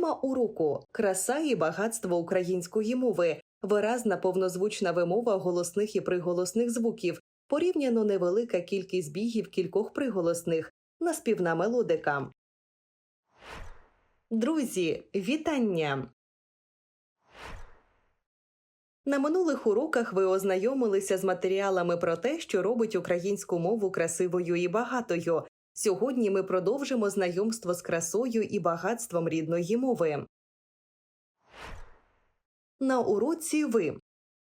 Тема уроку краса і багатство української мови, виразна повнозвучна вимова голосних і приголосних звуків, порівняно невелика кількість бігів кількох приголосних, наспівна мелодика. Друзі, вітання! На минулих уроках ви ознайомилися з матеріалами про те, що робить українську мову красивою і багатою. Сьогодні ми продовжимо знайомство з красою і багатством рідної мови. На уроці ви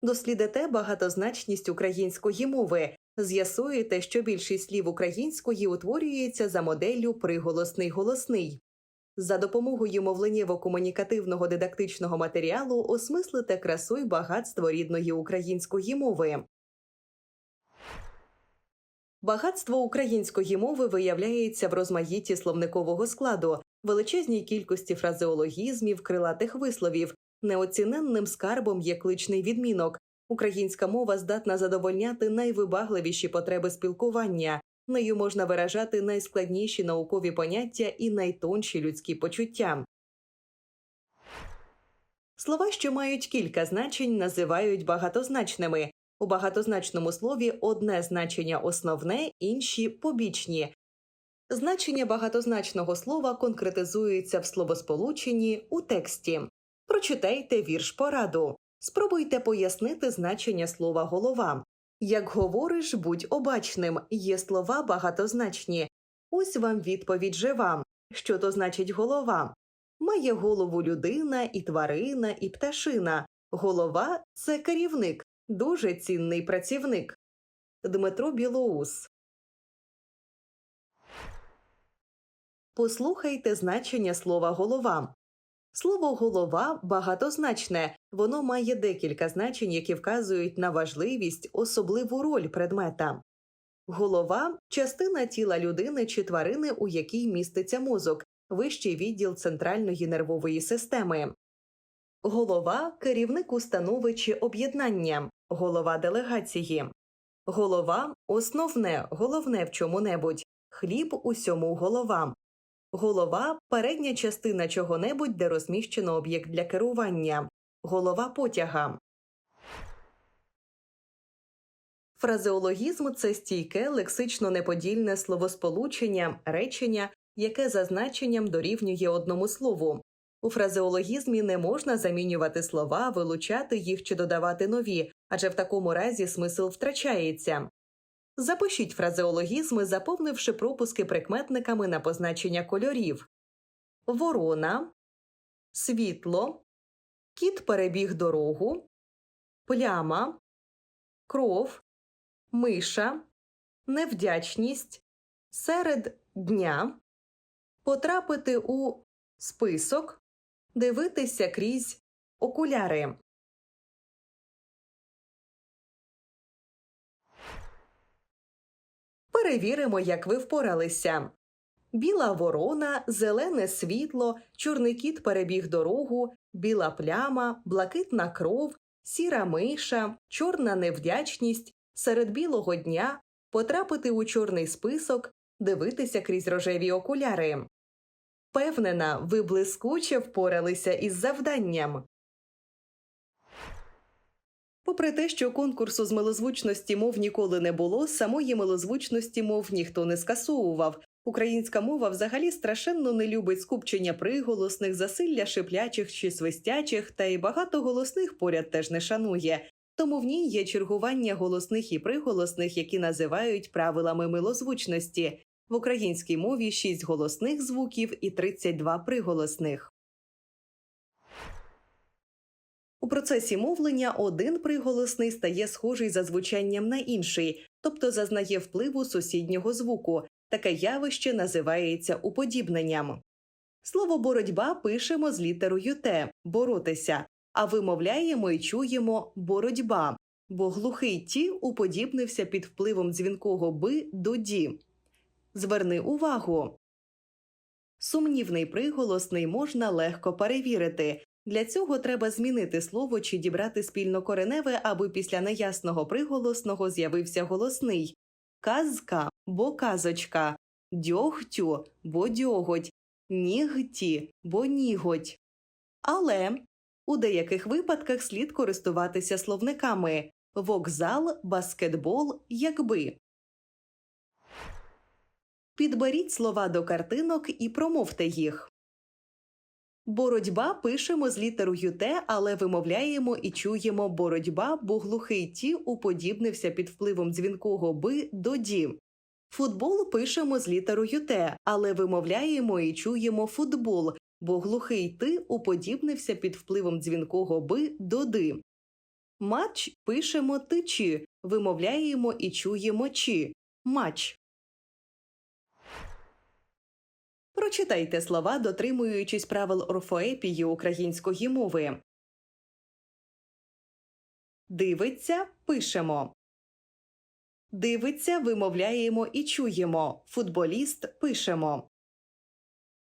дослідите багатозначність української мови, з'ясуєте, що більшість слів української утворюється за моделлю приголосний голосний. За допомогою мовленнєво-комунікативного дидактичного матеріалу осмислите красу й багатство рідної української мови. Багатство української мови виявляється в розмаїтті словникового складу, величезній кількості фразеологізмів, крилатих висловів, неоціненним скарбом є кличний відмінок. Українська мова здатна задовольняти найвибагливіші потреби спілкування, нею можна виражати найскладніші наукові поняття і найтонші людські почуття. Слова, що мають кілька значень, називають багатозначними. У багатозначному слові одне значення основне, інші побічні. Значення багатозначного слова конкретизується в словосполученні у тексті. Прочитайте вірш пораду. Спробуйте пояснити значення слова голова. Як говориш, будь обачним, є слова багатозначні. Ось вам відповідь жива. Що то значить голова? Має голову людина, і тварина, і пташина. Голова це керівник, дуже цінний працівник. Дмитро Білоус. Послухайте значення слова голова. Слово голова багатозначне, воно має декілька значень, які вказують на важливість, особливу роль предмета. Голова частина тіла людини чи тварини, у якій міститься мозок, вищий відділ центральної нервової системи. Голова керівник установи чи об'єднання, голова делегації. Голова основне, головне в чому небудь, хліб усьому голова. Голова передня частина чого-небудь, де розміщено об'єкт для керування. Голова потяга. Фразеологізм це стійке лексично неподільне словосполучення, речення, яке за значенням дорівнює одному слову. У фразеологізмі не можна замінювати слова, вилучати їх чи додавати нові, адже в такому разі смисл втрачається. Запишіть фразеологізми, заповнивши пропуски прикметниками на позначення кольорів. Ворона, світло, кіт перебіг дорогу, пляма, кров, миша, невдячність, серед дня, потрапити у список, дивитися крізь окуляри. Перевіримо, як ви впоралися. Біла ворона, зелене світло, чорний кіт перебіг дорогу, біла пляма, блакитна кров, сіра миша, чорна невдячність, серед білого дня, потрапити у чорний список, дивитися крізь рожеві окуляри. Впевнена, ви блискуче впоралися із завданням. Попри те, що конкурсу з милозвучності мов ніколи не було, самої милозвучності мов ніхто не скасовував. Українська мова взагалі страшенно не любить скупчення приголосних, засилля шиплячих чи свистячих, та й багато голосних поряд теж не шанує. Тому в ній є чергування голосних і приголосних, які називають правилами милозвучності. В українській мові 6 голосних звуків і 32 приголосних. У процесі мовлення один приголосний стає схожий за звучанням на інший, тобто зазнає впливу сусіднього звуку. Таке явище називається уподібненням. Слово боротьба пишемо з літерою Т боротися, а вимовляємо і чуємо боротьба, бо глухий ті уподібнився під впливом дзвінкого би до ді. Зверни увагу. Сумнівний приголосний можна легко перевірити. Для цього треба змінити слово чи дібрати спільнокореневе, аби після неясного приголосного з'явився голосний казка бо казочка, дьогтю бо дьоготь, нігті, бо ніготь. Але у деяких випадках слід користуватися словниками вокзал, баскетбол, якби. Підберіть слова до картинок і промовте їх. Боротьба пишемо з літерою Т, але вимовляємо і чуємо боротьба, бо глухий ті уподібнився під впливом дзвінкого би до ді. Футбол пишемо з літерою Т, але вимовляємо і чуємо футбол, бо глухий ти уподібнився під впливом дзвінкого би до ди. Матч пишемо тичі, вимовляємо і чуємо чи. Матч. Прочитайте слова, дотримуючись правил орфоепії української мови. Дивиться пишемо. Дивиться вимовляємо і чуємо. Футболіст пишемо.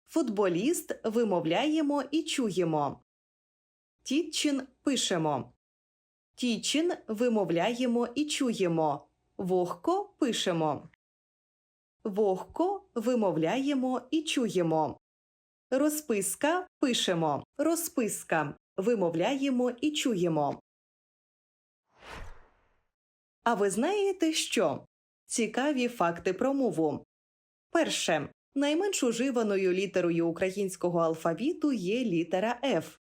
Футболіст вимовляємо і чуємо. Тітчин пишемо. Тічин вимовляємо і чуємо. Вогко пишемо. Вогко вимовляємо і чуємо. Розписка пишемо. Розписка вимовляємо і чуємо. А ви знаєте що? Цікаві факти про мову. Перше. Найменш уживаною літерою українського алфавіту є літера Ф.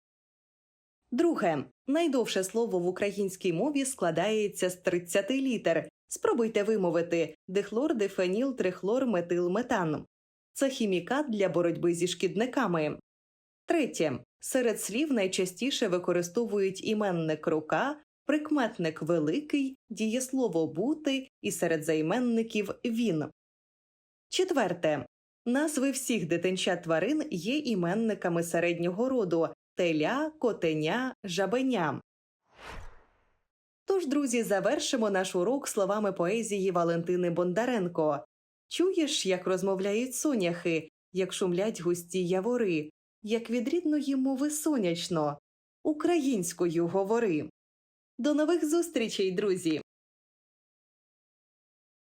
Друге. Найдовше слово в українській мові складається з 30 літер. Спробуйте вимовити дихлор, дифеніл, трихлор, метил. Це хімікат для боротьби зі шкідниками. Третє. Серед слів найчастіше використовують іменник рука, прикметник великий, дієслово бути і серед займенників він. Четверте. Назви всіх дитинчат тварин є іменниками середнього роду теля, котеня, жабеня. Тож, друзі, завершимо наш урок словами поезії Валентини Бондаренко. Чуєш, як розмовляють соняхи, як шумлять густі явори, як від рідної мови сонячно, українською говори. До нових зустрічей, друзі!